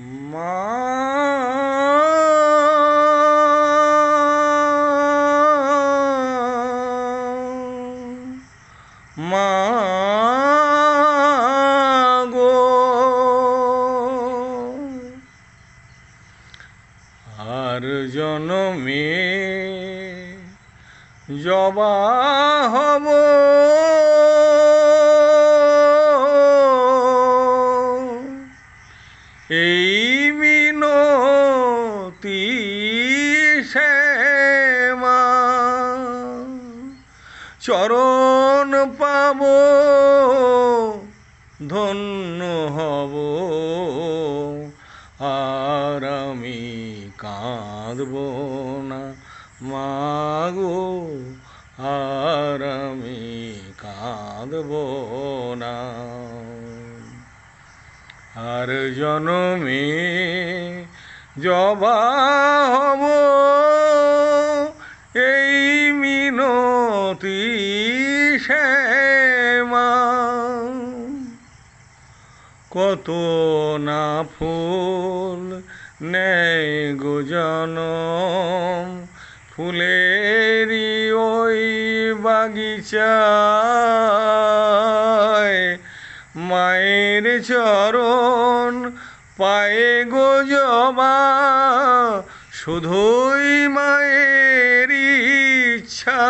মা মা গো। জবা হব। এই মিনতি চরণ পাব, ধন্য হব, আর আমি কাঁদব না। মাগো, আর আমি কাঁদব না। আর জনমে জবা হব। এই মিনতি শ্যামা কত না ফুল নেই গো জনম। ফুলেরই ওই মায়ের চরণ পায়ে গো জবা শুধুই মায়ের ইচ্ছা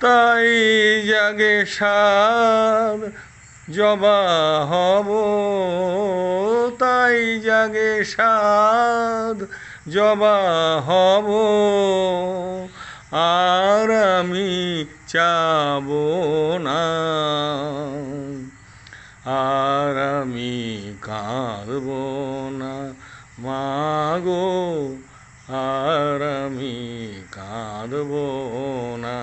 তাই জাগে সার, জবা হব, তাই জাগে সাদ জবা হব। আর আমি চাব না। আর আমি কাঁদব না। মাগো, আর আমি কাঁদব না।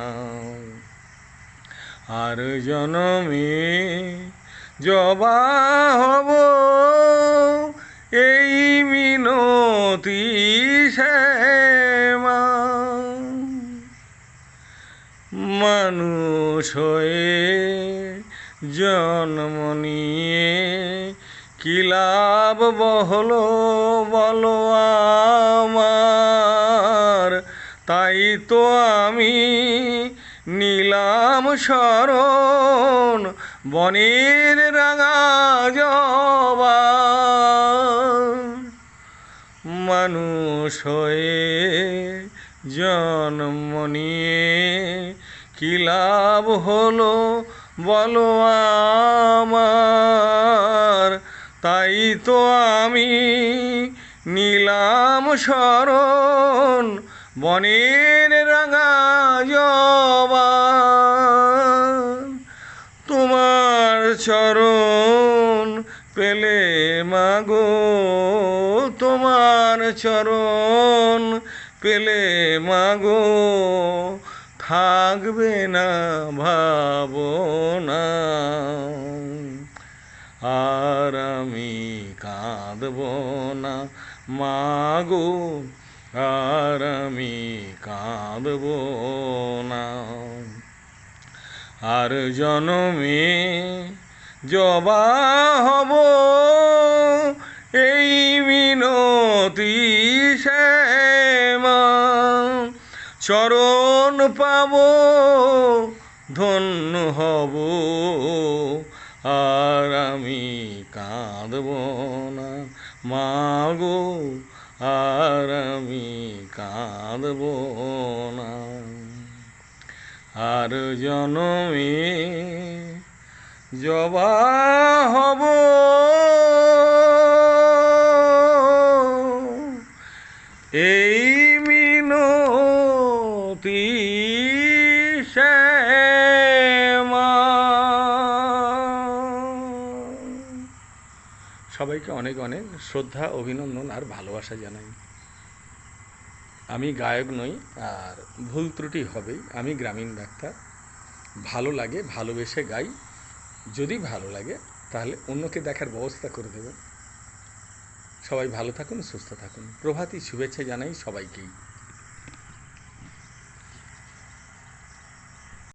আর জনমে জবা হব, এই মিনতি শ্যামা মানুষ হয়ে জন্ম নিয়ে কি লাভ বহলো বলো আমার? তাই তো আমি নিলাম শরণ বনের রাঙা জবা মানুষ হয়ে জন্ম নিয়ে কি লাভ হলো বলো আমার? তাই তো আমি নিলাম শরণ, বনের রাঙা জবা তোমার চরণ পেলে মাগো, তোমার চরণ পেলে মাগো থাকবে না ভাবনা আর আমি কাঁদব না, মাগো। আর আমি কাঁদব না। আর জনমে জবা হব, এই মিনতি শ্যামা। চরণ পাব, ধন্য হব, আর আমি কাঁদব না। মাগো আর আমি কাঁদব না। আর জনমে জবা হব। সবাইকে অনেক অনেক শ্রদ্ধা, অভিনন্দন আর ভালোবাসা জানাই। আমি গায়ক নই, আর ভুল ত্রুটি হবেই। আমি গ্রামীণ ডাক্তার। ভালো লাগে, ভালোবেসে গাই। যদি ভালো লাগে, তাহলে অন্যকে দেখার ব্যবস্থা করে দেবেন। সবাই ভালো থাকুন, সুস্থ থাকুন। প্রভাতী শুভেচ্ছা জানাই সবাইকেই।